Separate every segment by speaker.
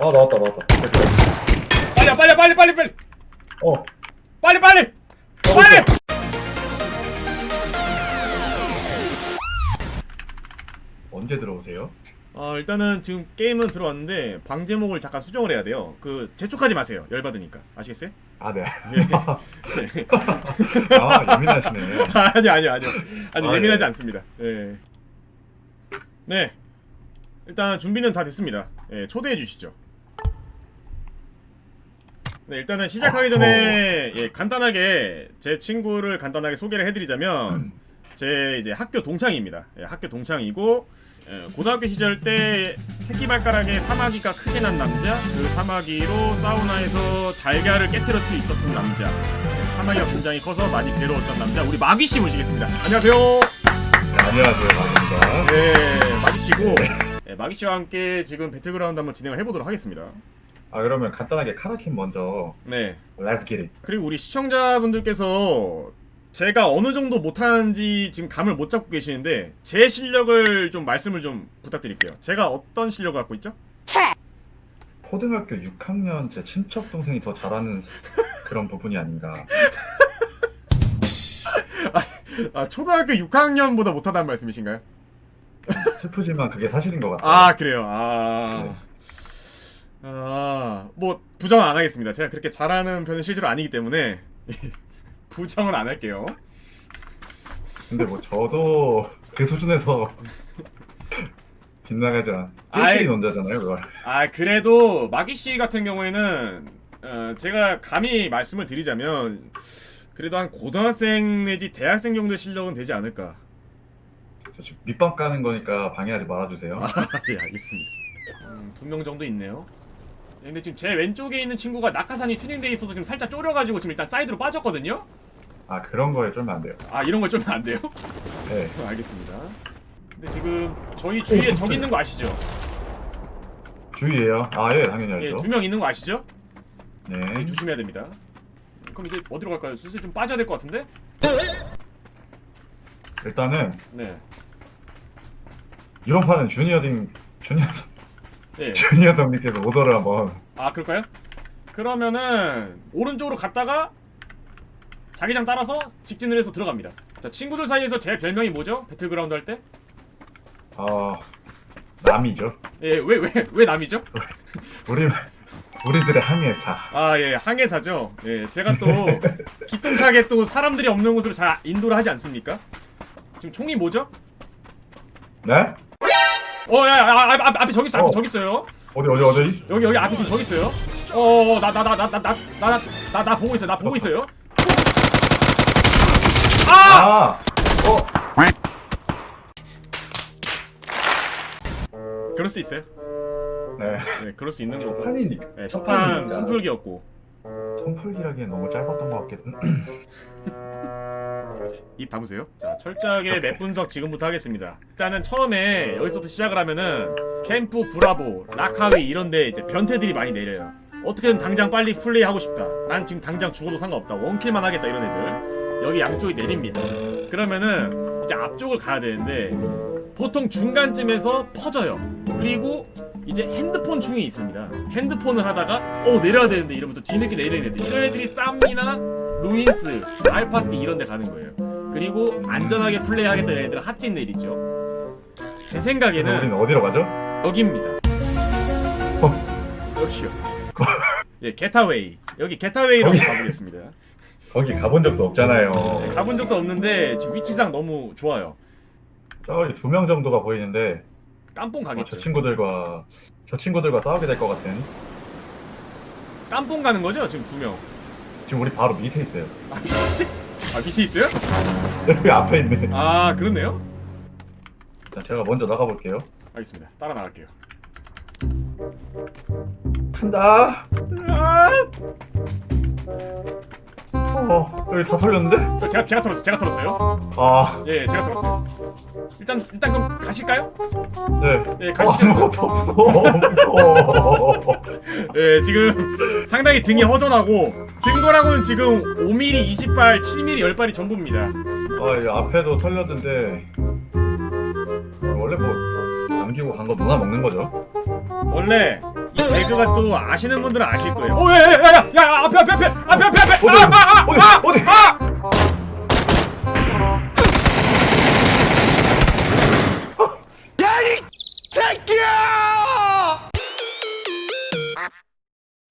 Speaker 1: 아 나왔다 나왔다.
Speaker 2: 빨리 빨리 빨리 빨리 빨리
Speaker 1: 어.
Speaker 2: 빨리 빨리
Speaker 1: 어,
Speaker 2: 빨리
Speaker 1: 언제 들어오세요?
Speaker 2: 어 일단은 지금 게임은 들어왔는데 방제목을 잠깐 수정을 해야 돼요 그 재촉하지 마세요 열받으니까 아시겠어요?
Speaker 1: 아 네.
Speaker 2: 예.
Speaker 1: 아 예민하시네.
Speaker 2: 아니요 아니요 아니요 아니
Speaker 1: 아,
Speaker 2: 예민하지
Speaker 1: 예.
Speaker 2: 않습니다 예. 네 일단 준비는 다 됐습니다 예, 초대해 주시죠 네 일단은 시작하기 전에 예, 간단하게 제 친구를 간단하게 소개를 해드리자면 제 이제 학교 동창입니다. 예, 학교 동창이고 예, 고등학교 시절 때 새끼 발가락에 사마귀가 크게 난 남자 그 사마귀로 사우나에서 달걀을 깨뜨릴 수 있었던 남자. 예, 사마귀가 굉장히 커서 많이 괴로웠던 남자 우리 마귀 씨 모시겠습니다. 안녕하세요.
Speaker 1: 네, 안녕하세요. 마입니다.
Speaker 2: 네 마귀씨고 네, 마귀씨와 함께 지금 배틀그라운드 한번 진행을 해보도록 하겠습니다
Speaker 1: 아 그러면 간단하게 카라킨 먼저
Speaker 2: 네
Speaker 1: Let's get it.
Speaker 2: 그리고 우리 시청자분들께서 제가 어느 정도 못하는지 지금 감을 못 잡고 계시는데 제 실력을 좀 말씀을 좀 부탁드릴게요. 제가 어떤 실력을 갖고 있죠?
Speaker 1: 초등학교 6학년 제 친척 동생이 더 잘하는 그런 부분이 아닌가.
Speaker 2: 아 초등학교 6학년보다 못하다는 말씀이신가요?
Speaker 1: 슬프지만 그게 사실인 것 같아요.
Speaker 2: 아 그래요. 아. 아, 뭐 부정은 안 하겠습니다. 제가 그렇게 잘하는 편은 실제로 아니기 때문에 부정은 안 할게요.
Speaker 1: 근데 뭐 저도 그 수준에서 않.
Speaker 2: 아이.
Speaker 1: 논자잖아요 그걸.
Speaker 2: 아 그래도 마기 씨 같은 경우에는 어, 제가 감히 말씀을 드리자면 그래도 한 고등학생 내지 대학생 정도의 실력은 되지 않을까.
Speaker 1: 저 지금 밑밥 까는 거니까 방해하지 말아주세요.
Speaker 2: 예 알겠습니다. 음, 두명 정도 있네요. 예, 근데 지금 제 왼쪽에 있는 친구가 낙하산이 튜닝돼 있어서 지금 살짝 졸여가지고 지금 일단 사이드로 빠졌거든요.
Speaker 1: 아 그런 거에 쫄면 안 돼요.
Speaker 2: 아 이런 걸 좀 안 돼요?
Speaker 1: 네.
Speaker 2: 어, 알겠습니다. 근데 지금 저희 주위에 적 있는 거 아시죠?
Speaker 1: 주의해요. 아 예 당연히
Speaker 2: 예,
Speaker 1: 알죠.
Speaker 2: 두명 있는 거 아시죠?
Speaker 1: 네.
Speaker 2: 조심해야 됩니다. 그럼 이제 어디로 갈까요? 슬슬 좀 빠져야 될 것 같은데?
Speaker 1: 일단은
Speaker 2: 네.
Speaker 1: 이번 판은 주니어딩 주니어
Speaker 2: 예.
Speaker 1: 주니어 성님께서 오더를 한번
Speaker 2: 아 그럴까요? 그러면은 오른쪽으로 갔다가 자기장 따라서 직진을 해서 들어갑니다. 자 친구들 사이에서 제 별명이 뭐죠? 배틀그라운드 할 때?
Speaker 1: 아 남이죠.
Speaker 2: 예, 왜 왜 왜 남이죠?
Speaker 1: 우리 우리들의 항해사.
Speaker 2: 아 예, 항해사죠. 예, 제가 또 기똥차게 또 사람들이 없는 곳으로 잘 인도를 하지 않습니까? 지금 총이 뭐죠?
Speaker 1: 네?
Speaker 2: 어, 야, 야, 아, 앞, 앞, 앞에 저기 있어, 앞에
Speaker 1: 어.
Speaker 2: 저기 있어요.
Speaker 1: 어디 어디 어디?
Speaker 2: 여기 여기 앞에 저기 있어요. 어, 나나나나나나나나나 보고 있어, 나 보고 있어요. 아!
Speaker 1: 아! 어?
Speaker 2: 그럴 수 있어요.
Speaker 1: 네.
Speaker 2: 네, 그럴 수 있는 거고.
Speaker 1: 판이니까.
Speaker 2: 네, 첫판 손풀기였고.
Speaker 1: 손풀기라기엔 너무 짧았던 것 같긴.
Speaker 2: 입 담으세요. 자, 철저하게 맵 분석 지금부터 하겠습니다. 일단은 처음에 여기서부터 시작을 하면은 캠프 브라보, 라카위 이런데 이제 변태들이 많이 내려요. 어떻게든 당장 빨리 플레이 하고 싶다. 난 지금 당장 죽어도 상관없다. 원킬만 하겠다 이런 애들. 여기 양쪽이 내립니다. 그러면은 이제 앞쪽을 가야 되는데 보통 중간쯤에서 퍼져요. 그리고 이제 핸드폰 충이 있습니다. 핸드폰을 하다가 어 내려야 되는데 이러면서 뒤늦게 내리는 애들. 이런 애들이 쌈이나 루인스, 알파티 이런 데 가는 거예요. 그리고 안전하게 플레이하겠다는 애들은 핫진 내리죠. 제
Speaker 1: 그래서 우리는
Speaker 2: 생각에는
Speaker 1: 어디로 가죠?
Speaker 2: 여기입니다.
Speaker 1: 어,
Speaker 2: 여기요. 예, 게타웨이. 여기 게타웨이로
Speaker 1: 거기-
Speaker 2: 가보겠습니다.
Speaker 1: 거기 가본 적도 없잖아요.
Speaker 2: 네, 가본 적도 없는데 지금 위치상 너무 좋아요.
Speaker 1: 저기 두 명 정도가 보이는데
Speaker 2: 깜뽕
Speaker 1: 어, 저
Speaker 2: 가겠죠.
Speaker 1: 친구들과 저 친구들과 싸우게 될 것 같은.
Speaker 2: 깜뽕 가는 거죠? 지금 두 명.
Speaker 1: 지금 우리 바로 밑에 있어요.
Speaker 2: 아 밑에? 있어요?
Speaker 1: 여기 앞에 있네.
Speaker 2: 아 그렇네요.
Speaker 1: 자, 제가 먼저 나가 볼게요.
Speaker 2: 알겠습니다. 따라 나갈게요.
Speaker 1: 간다.
Speaker 2: 아!
Speaker 1: 어, 여기 다 털렸는데?
Speaker 2: 제가 제가 털었어요. 제가 털었어요.
Speaker 1: 아,
Speaker 2: 예, 제가 털었어요. 일단 일단 그럼 가실까요?
Speaker 1: 네.
Speaker 2: 예,
Speaker 1: 어,
Speaker 2: 가시죠.
Speaker 1: 아무것도 없어. 무서워.
Speaker 2: 예, 지금 상당히 등이 허전하고 등거라고는 지금 5mm, 20발, 7mm, 10발이 전부입니다.
Speaker 1: 아, 이 앞에도 털렸는데 원래 뭐 남기고 간 거 누나 먹는 거죠?
Speaker 2: 원래 이 개그가 또 아시는 분들은 아실 거예요. 어, 야, 야, 야, 야, 야, 앞에, 앞에, 앞에, 앞에, 앞에, 앞에.
Speaker 1: 어디,
Speaker 2: 아, 아, 아,
Speaker 1: 어디,
Speaker 2: 아,
Speaker 1: 어디?
Speaker 2: 아!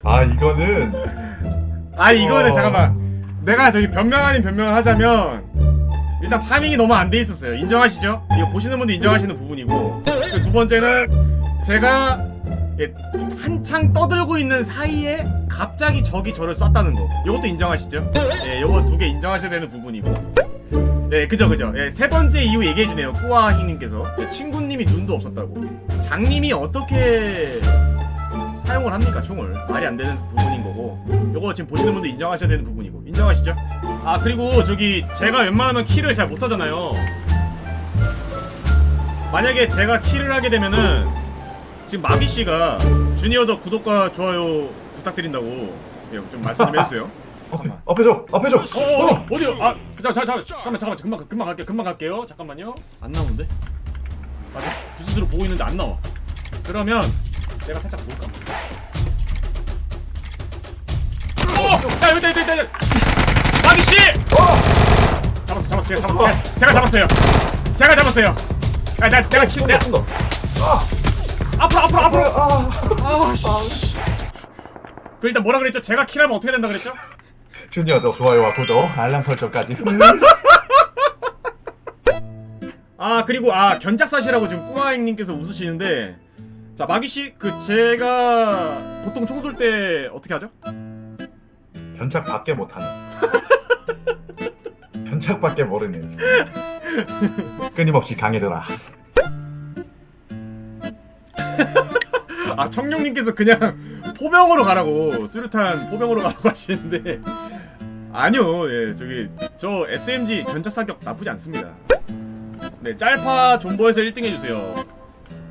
Speaker 1: 아 이거는
Speaker 2: 아니 이거는
Speaker 1: 어.
Speaker 2: 잠깐만. 내가 저기 변명 아닌 변명을 하자면 일단 파밍이 너무 안 돼 있었어요. 인정하시죠? 이거 보시는 분도 인정하시는 부분이고 그리고 두 번째는 제가 예, 한창 떠들고 있는 사이에 갑자기 적이 저를 쐈다는 거. 이것도 인정하시죠? 예, 요거 두 개 인정하셔야 되는 부분이고. 네, 그죠, 그죠. 예, 세 번째 이유 얘기해주네요. 꾸아히님께서 예, 친구님이 눈도 없었다고. 장님이 어떻게 사용을 합니까 총을 말이 안 되는 부분인 거고 요거 지금 보시는 분도 인정하셔야 되는 부분이고 인정하시죠? 아 그리고 저기 제가 웬만하면 킬을 잘 못하잖아요 만약에 제가 킬을 하게 되면은 지금 마비 씨가 주니어 더 구독과 좋아요 부탁드린다고 예, 좀 말씀 좀 해주세요
Speaker 1: 앞에 앞에 저 앞에 저
Speaker 2: 어,
Speaker 1: 어,
Speaker 2: 어, 어디요? 아, 자, 자, 자, 잠깐만, 잠깐만, 금방, 금방 갈게요, 금방 갈게요. 잠깐만요. 안 나오는데? 맞아, 부스스로 보고 있는데 안 나와. 그러면 내가 살짝 볼까? 어, 야, 여기 있다, 여기 있다, 여기 있다. 마기 씨! 잡았어, 잡았어, 제가 잡았어, 제가, 제가 잡았어요. 제가 잡았어요. 야, 나, 내가 키,
Speaker 1: 쏜다
Speaker 2: 내가
Speaker 1: 쏜다
Speaker 2: 앞으로, 앞으로, 앞으로.
Speaker 1: 아
Speaker 2: 아, 씨. 그 일단 뭐라 그랬죠? 제가 킬하면 어떻게 된다 그랬죠?
Speaker 1: 주니어도 좋아요와 구독 알람 설정까지
Speaker 2: 아 그리고 아 견작사시라고 지금 꾸마행님께서 웃으시는데 자 마기씨 그 제가 보통 총 쏠 때 어떻게 하죠?
Speaker 1: 견착 밖에 못하네 견착밖에 모르네 끊임없이 강해져라
Speaker 2: 아 청룡님께서 그냥 포병으로 가라고 수류탄 포병으로 가라고 하시는데 아니요 예 저기 저 SMG 견작 사격 나쁘지 않습니다 네 짤파 존버에서 1등 해주세요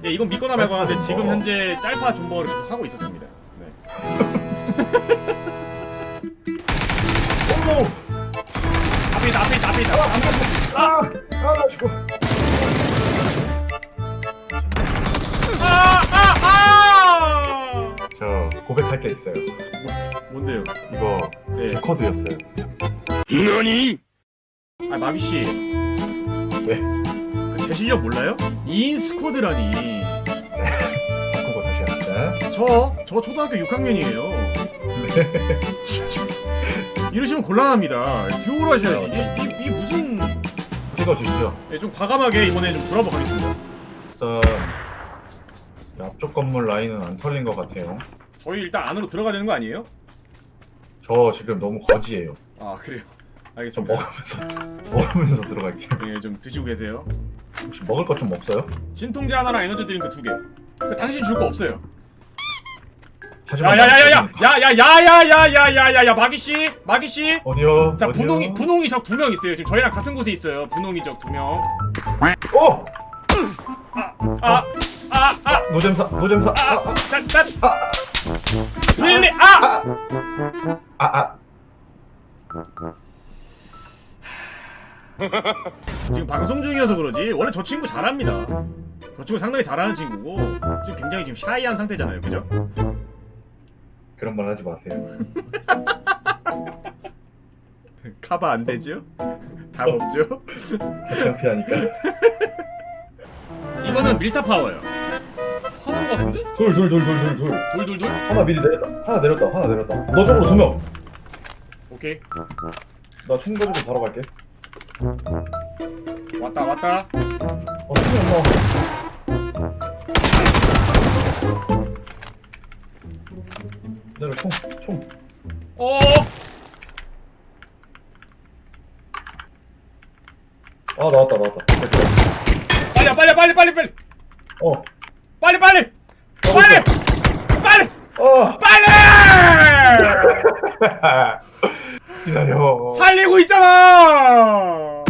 Speaker 2: 예 이건 믿거나 말거나 하는데 지금 현재 짤파 존버를 계속 하고 있었습니다 네.
Speaker 1: 오!
Speaker 2: 앞에 있다 앞에 있다 앞에 있다
Speaker 1: 아! 아 나 죽어 할 게 있어요
Speaker 2: 뭔데요?
Speaker 1: 이거
Speaker 2: 예.
Speaker 1: 주커드였어요
Speaker 2: 아 마비 씨,
Speaker 1: 네
Speaker 2: 그제 실력 몰라요? 2인 스쿼드라니.
Speaker 1: 바꾸고 다시 합시다
Speaker 2: 저, 저 초등학교 6학년이에요. 이러시면 곤란합니다. 듀오로 하셔야지. 이게, 이게, 이게 무슨.
Speaker 1: 찍어주시죠
Speaker 2: 예, 좀 과감하게 이번에 좀 돌아보 가겠습니다.
Speaker 1: 일단 이 앞쪽 건물 라인은 안 털린 것 같아요
Speaker 2: 저희 일단 안으로 들어가야 되는 거 아니에요?
Speaker 1: 저 지금 너무 거지예요
Speaker 2: 아, 그래요.
Speaker 1: 좀
Speaker 2: 알겠습니다.
Speaker 1: 먹으면서 먹으면서 들어갈게요
Speaker 2: 예, 좀 드시고 계세요.
Speaker 1: 혹시 먹을 것 좀 없어요?
Speaker 2: 진통제 하나랑 에너지 드링크 두 개. 그 당신 줄 거 없어요.
Speaker 1: 하지만
Speaker 2: 야야야야야! 야야야야야야야야야 마기 씨, 마기 씨.
Speaker 1: 어디요?
Speaker 2: 자
Speaker 1: 어디요?
Speaker 2: 분홍이 분홍이 적 두 명 있어요. 지금 저희랑 같은 곳에 있어요. 분홍이 적 두 명.
Speaker 1: 어!
Speaker 2: 아, 아, 아,
Speaker 1: 노잼사 노잼사
Speaker 2: 아,
Speaker 1: 아,
Speaker 2: 난, 난, 빌리, 아,
Speaker 1: 아, 아.
Speaker 2: 지금 방송 중이어서 그러지. 원래 저 친구 잘합니다. 저 친구 상당히 잘하는 친구고 지금 굉장히 지금 샤이한 상태잖아요, 그죠?
Speaker 1: 그런 말 하지 마세요
Speaker 2: 카바 안 되죠? 답 없죠?
Speaker 1: 창피하니까
Speaker 2: 이거는 밀타 파워예요. 파워 같은데?
Speaker 1: 둘 둘 둘 둘 둘 둘
Speaker 2: 돌돌돌.
Speaker 1: 하나 미리 내렸다 하나 내렸다 하나 내렸다 너 쪽으로 두명나
Speaker 2: 오케이.
Speaker 1: 총 가지고 바로 갈게
Speaker 2: 왔다 왔다.
Speaker 1: 어 총이 안 나와 내려 총 총
Speaker 2: 어.
Speaker 1: 아 나왔다 나왔다
Speaker 2: 빨리 빨리 빨리 빨리 빨리
Speaker 1: 어
Speaker 2: 빨리 빨리 빨리 빨리
Speaker 1: 어!
Speaker 2: 빨리
Speaker 1: 기다려
Speaker 2: 살리고 있잖아.